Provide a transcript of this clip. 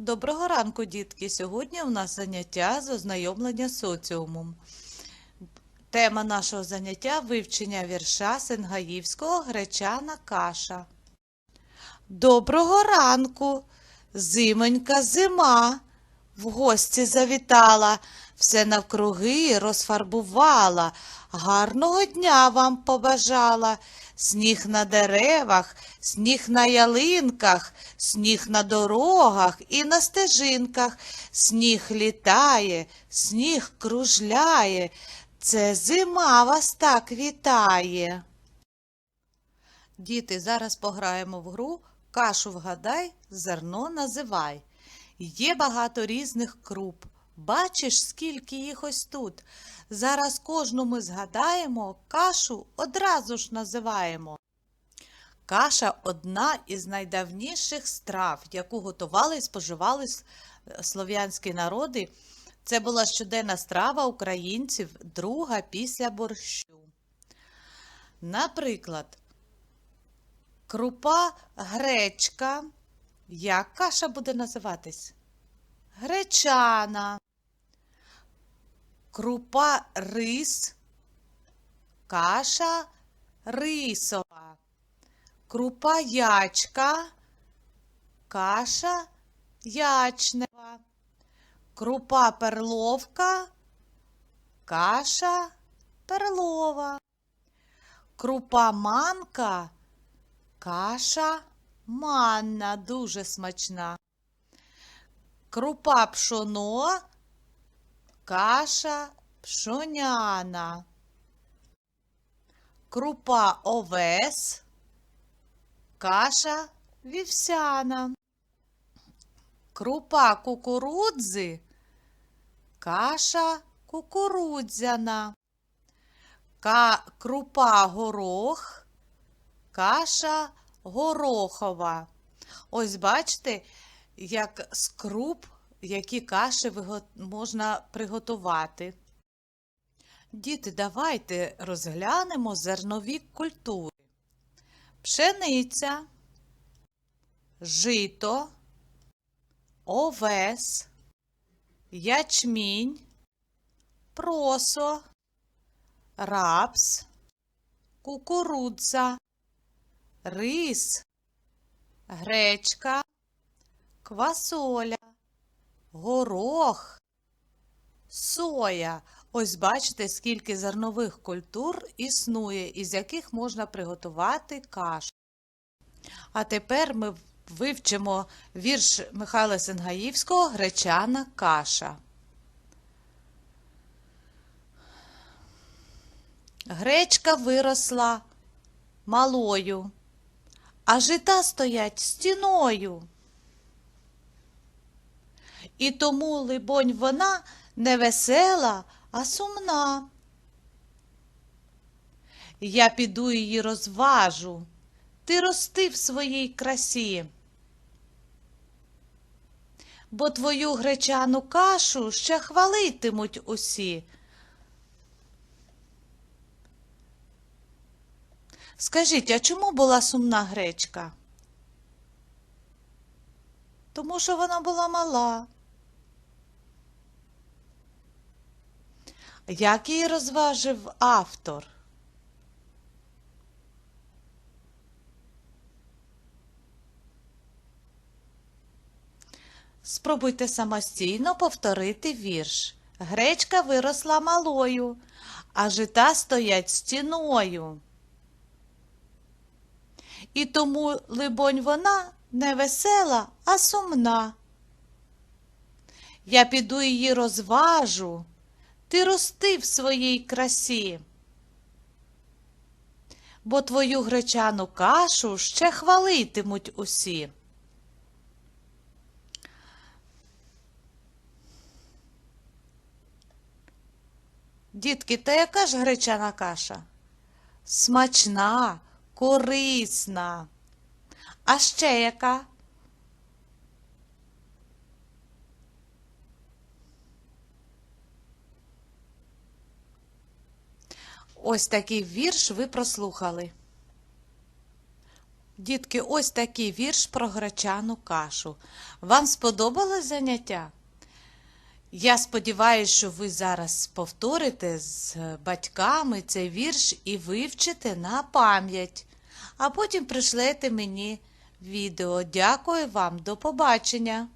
Доброго ранку, дітки! Сьогодні у нас заняття з ознайомлення соціумом. Тема нашого заняття вивчення вірша Сенгаївського гречана каша. Доброго ранку! Зимонька зима. В гості завітала, все навкруги розфарбувала, гарного дня вам побажала. Сніг на деревах, сніг на ялинках, сніг на дорогах і на стежинках, сніг літає, сніг кружляє. Це зима вас так вітає. Діти, зараз пограємо в гру Кашу вгадай, зерно називай. Є багато різних круп. Бачиш, скільки їх ось тут. Зараз кожну ми згадаємо, кашу одразу ж називаємо. Каша одна із найдавніших страв, яку готували і споживали слов'янські народи. Це була щоденна страва українців, друга після борщу. Наприклад, крупа гречка. Як каша буде називатись? Гречана. Крупа рис. Каша рисова. Крупа ячка. Каша ячнева. Крупа перловка. Каша перлова. Крупа манка. Каша манна дуже смачна. Крупа пшоно, каша пшоняна. Крупа овес, каша вівсяна. Крупа кукурудзи, каша кукурудзяна. Ка- крупа горох, каша горохова. Ось бачите, як з круп, які каші можна приготувати. Діти, давайте розглянемо зернові культури. Пшениця, жито, овес, ячмінь, просо, рапс, кукурудза, рис, гречка, квасоля, горох, соя. Ось бачите, скільки зернових культур існує, із яких можна приготувати кашу. А тепер ми вивчимо вірш Михайла Сенгаївського Гречана каша. Гречка виросла малою, а жита стоять стіною. І тому, либонь, вона не весела, а сумна. Я піду її розважу, ти рости в своїй красі. Бо твою гречану кашу ще хвалитимуть усі. Скажіть, а чому була сумна гречка? Тому що вона була мала. Як її розважив автор? Спробуйте самостійно повторити вірш. Гречка виросла малою, а жита стоять стіною. І тому, либонь, вона не весела, а сумна. Я піду її розважу, ти рости в своїй красі. Бо твою гречану кашу ще хвалитимуть усі. Дітки, та яка ж гречана каша? Смачна, корисна. А ще яка? Ось такий вірш ви прослухали. Дітки, ось такий вірш про гречану кашу. Вам сподобалось заняття? Я сподіваюся, що ви зараз повторите з батьками цей вірш і вивчите на пам'ять, а потім пришлете мені відео. Дякую вам, до побачення!